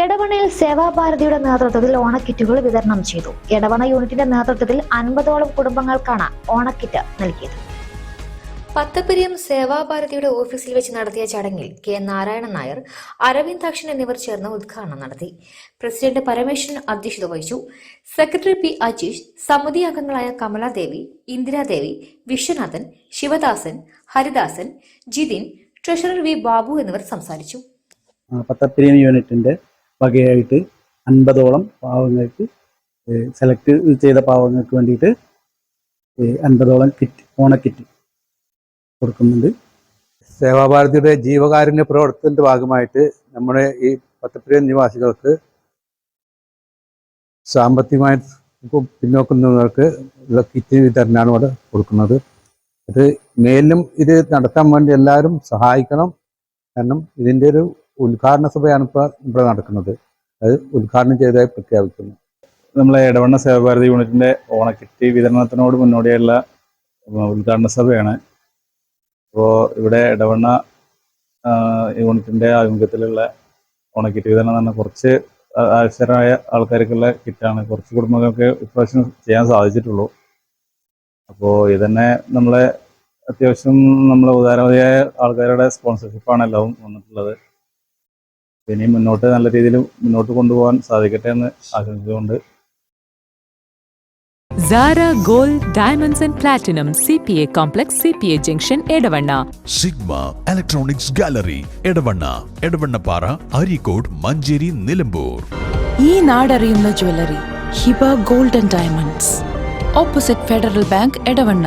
എടവണയിൽ സേവാഭാരതിയുടെ നേതൃത്വത്തിൽ ഓണക്കിറ്റുകൾ വിതരണം ചെയ്തു. എടവണ യൂണിറ്റിന്റെ നേതൃത്വത്തിൽ അൻപതോളം കുടുംബങ്ങൾക്കാണ് ഓണക്കിറ്റ് നൽകിയത്. പത്തപ്പിരിയം സേവാഭാരതിയുടെ ഓഫീസിൽ വെച്ച് നടത്തിയ ചടങ്ങിൽ കെ നാരായണൻ നായർ അരവിന്ദാക്ഷൻ എന്നിവർ ചേർന്ന് ഉദ്ഘാടനം നടത്തി. പ്രസിഡന്റ് പരമേശ്വരൻ അധ്യക്ഷത വഹിച്ചു. സെക്രട്ടറി പി അജീഷ് സമിതി അംഗങ്ങളായ കമലാദേവി ഇന്ദിരാദേവി വിശ്വനാഥൻ ശിവദാസൻ ഹരിദാസൻ ജിതിൻ ട്രഷറർ വി ബാബു എന്നിവർ സംസാരിച്ചു. പത്തപ്പിരിയം യൂണിറ്റിന്റെ വകയായിട്ട് അൻപതോളം പാവങ്ങൾക്ക് സെലക്ട് ചെയ്ത പാവങ്ങൾക്ക് വേണ്ടിയിട്ട് അൻപതോളം കിറ്റ് ഓണക്കിറ്റ് കൊടുക്കുന്നുണ്ട്. സേവാഭാരതിയുടെ ജീവകാരുണ്യ പ്രവർത്തനത്തിന്റെ ഭാഗമായിട്ട് നമ്മുടെ ഈ പത്തപ്പിരിയം നിവാസികൾക്ക് സാമ്പത്തികമായി പിന്നോക്കുന്നവർക്ക് ഉള്ള കിറ്റ് വിതരണമാണ് ഇവിടെ കൊടുക്കുന്നത്. അത് മേലും ഇത് നടത്താൻ വേണ്ടി എല്ലാവരും സഹായിക്കണം. കാരണം ഇതിന്റെ ഒരു ഉദ്ഘാടന സഭയാണ് ഇപ്പോൾ ഇവിടെ നടക്കുന്നത്. അത് ഉദ്ഘാടനം ചെയ്തതായി പ്രഖ്യാപിക്കുന്നു. നമ്മളെ ഇടവണ്ണ സേവാഭാരതി യൂണിറ്റിന്റെ ഓണക്കിറ്റ് വിതരണത്തിനോട് മുന്നോടിയുള്ള ഉദ്ഘാടന സഭയാണ്. അപ്പോൾ ഇവിടെ ഇടവണ്ണ യൂണിറ്റിന്റെ ആഭിമുഖ്യത്തിലുള്ള ഓണക്കിറ്റ് വിതരണം തന്നെ കുറച്ച് ആവശ്യമായ ആൾക്കാർക്കുള്ള കിറ്റാണ്. കുറച്ച് കുടുംബങ്ങൾക്ക് ഇപ്രാവശ്യം ചെയ്യാൻ സാധിച്ചിട്ടുള്ളൂ. അപ്പോൾ ഇതന്നെ നമ്മളെ അത്യാവശ്യം നമ്മളെ ഉദാരമതിയായ ആൾക്കാരുടെ സ്പോൺസർഷിപ്പാണ് എല്ലാവരും വന്നിട്ടുള്ളത്. ഇനി മുന്നോട്ട് നല്ല രീതിയിൽ മുന്നോട്ട് കൊണ്ടുപോകാൻ സാധിക്കട്ടെ എന്ന് ആശംസിച്ചുകൊണ്ട് Zara Gold Diamonds and Platinum CPA Complex CPA Junction Edavanna sigma electronics gallery Edavanna Edavannappara Areekode Manjeri Nilambur ഈ നാടറിയുന്ന jewellery Hiba gold and diamonds opposite federal bank Edavanna